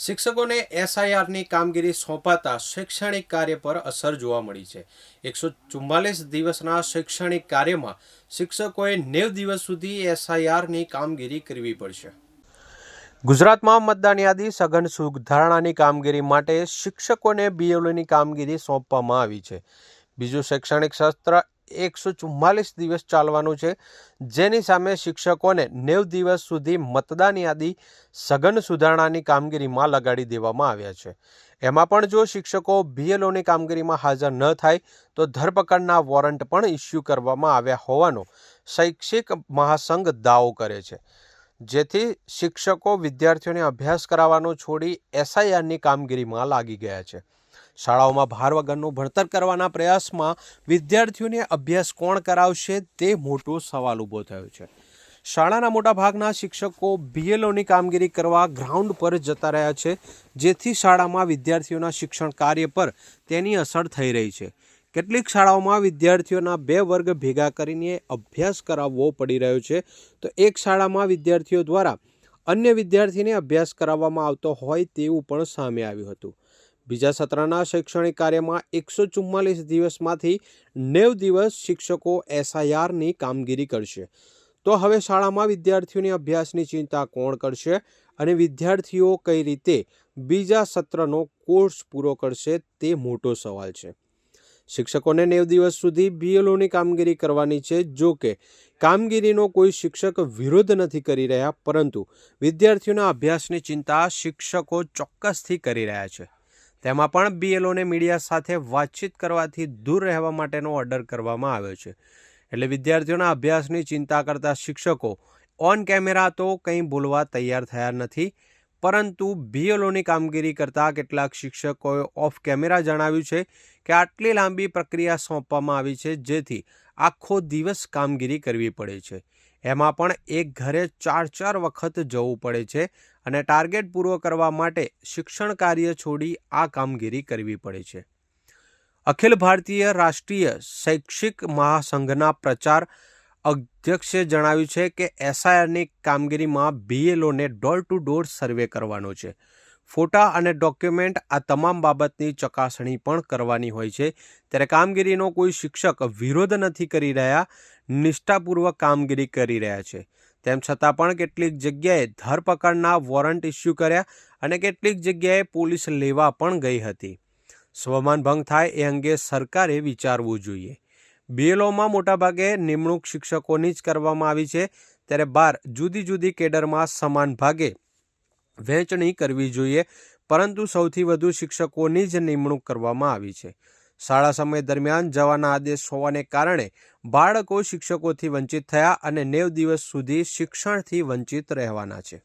શિક્ષકોને એસઆઈઆરની કામગીરી સોંપાતા શૈક્ષણિક કાર્ય પર અસર જોવા મળી છે. એકસો ચુમ્માલીસ દિવસના શૈક્ષણિક કાર્યમાં શિક્ષકોએ નેવ દિવસ સુધી એસઆઈઆરની કામગીરી કરવી પડશે. ગુજરાતમાં મતદાન યાદી સઘન સુધારણાની કામગીરી માટે શિક્ષકોને બીએલઓની કામગીરી સોંપવામાં આવી છે. બીજું શૈક્ષણિક સત્ર એકસો ચુમ્માલીસ દિવસ ચાલવાનું છે. જેની સામે શિક્ષકોને નેવ દિવસ સુધી મતદાન યાદી સઘન સુધારણાની કામગીરીમાં લગાડી દેવામાં આવ્યા છે. એમાં પણ જો શિક્ષકો બીએલઓની કામગીરીમાં હાજર ન થાય, તો ધરપકડના વોરંટ પણ ઇસ્યુ કરવામાં આવ્યા હોવાનો શૈક્ષિક મહાસંઘ દાવો કરે છે. જેથી શિક્ષકો વિદ્યાર્થીઓને અભ્યાસ કરાવવાનું છોડી એસઆઈઆરની કામગીરીમાં લાગી ગયા છે. શાળાઓમાં ભાર વગરનું ભણતર કરવાના પ્રયાસમાં વિદ્યાર્થીઓને અભ્યાસ કોણ કરાવશે તે મોટો સવાલ ઊભો થયો છે. શાળાના મોટા ભાગના શિક્ષકો બીએલઓની કામગીરી કરવા ગ્રાઉન્ડ પર જતા રહ્યા છે, જેથી શાળામાં વિદ્યાર્થીઓના શિક્ષણ કાર્ય પર તેની અસર થઈ રહી છે. કેટલીક શાળાઓમાં વિદ્યાર્થીઓના બે વર્ગ ભેગા કરીને અભ્યાસ કરાવવો પડી રહ્યો છે. તો એક શાળામાં વિદ્યાર્થીઓ દ્વારા અન્ય વિદ્યાર્થીને અભ્યાસ કરાવવામાં આવતો હોય તેવું પણ સામે આવ્યું હતું. બીજા સત્રના શૈક્ષણિક કાર્યમાં એકસો ચુમ્માલીસ દિવસમાંથી નેવ દિવસ શિક્ષકો એસઆઈઆરની કામગીરી કરશે. તો હવે શાળામાં વિદ્યાર્થીઓની અભ્યાસની ચિંતા કોણ કરશે અને વિદ્યાર્થીઓ કઈ રીતે બીજા સત્રનો કોર્સ પૂરો કરશે તે મોટો સવાલ છે. શિક્ષકોને નેવ દિવસ સુધી બીએલઓની કામગીરી કરવાની છે, જો કે કામગીરીનો કોઈ શિક્ષક વિરોધ નથી કરી રહ્યા, પરંતુ વિદ્યાર્થીઓના અભ્યાસની ચિંતા શિક્ષકો ચોક્કસથી કરી રહ્યા છે. તેમાં પણ બીએલઓને મીડિયા સાથે વાતચીત કરવાથી દૂર રહેવા માટેનો ઓર્ડર કરવામાં આવ્યો છે. એટલે વિદ્યાર્થીઓના અભ્યાસની ચિંતા કરતા શિક્ષકો ઓન કેમેરા તો કંઈ બોલવા તૈયાર થયા નથી, પરંતુ બીએલઓની કામગીરી કરતા કેટલાક શિક્ષકોએ ઓફ કેમેરા જણાવ્યું છે કે આટલી લાંબી પ્રક્રિયા સોંપવામાં આવી છે, જેથી આખો દિવસ કામગીરી કરવી પડે છે. એમાં પણ એક ઘરે ચાર ચાર વખત જવું પડે છે અને ટાર્ગેટ પૂરો કરવા માટે શિક્ષણ કાર્ય છોડી આ કામગીરી કરવી પડે છે. અખિલ ભારતીય રાષ્ટ્રીય શૈક્ષિક મહાસંઘના પ્રચાર અધ્યક્ષે જણાવ્યું છે કે એસઆઈઆરની કામગીરીમાં બીએલઓને ડોર ટુ ડોર સર્વે કરવાનો છે. ફોટા અને ડોક્યુમેન્ટ આ તમામ બાબતની ચકાસણી પણ કરવાની હોય છે. ત્યારે કામગીરીનો કોઈ શિક્ષક વિરોધ નથી કરી રહ્યા, નિષ્ઠાપૂર્વક કામગીરી કરી રહ્યા છે. તેમ છતાં પણ કેટલીક જગ્યાએ ધરપકડના વોરંટ ઇસ્યુ કર્યા અને કેટલીક જગ્યાએ પોલીસ લેવા પણ ગઈ હતી. સ્વમાન ભંગ થાય એ અંગે સરકારે વિચારવું જોઈએ. બીએલઓમાં મોટાભાગે નિમણૂક શિક્ષકોની જ કરવામાં આવી છે. ત્યારે બાર જુદી જુદી કેડરમાં સમાન ભાગે વહેંચણી કરવી જોઈએ, પરંતુ સૌથી વધુ શિક્ષકોની જ નિમણૂક કરવામાં આવી છે. શાળા સમય દરમિયાન જવાના આદેશ હોવાને કારણે બાળકો શિક્ષકોથી વંચિત થયા અને નેવ દિવસ સુધી શિક્ષણથી વંચિત રહેવાના છે.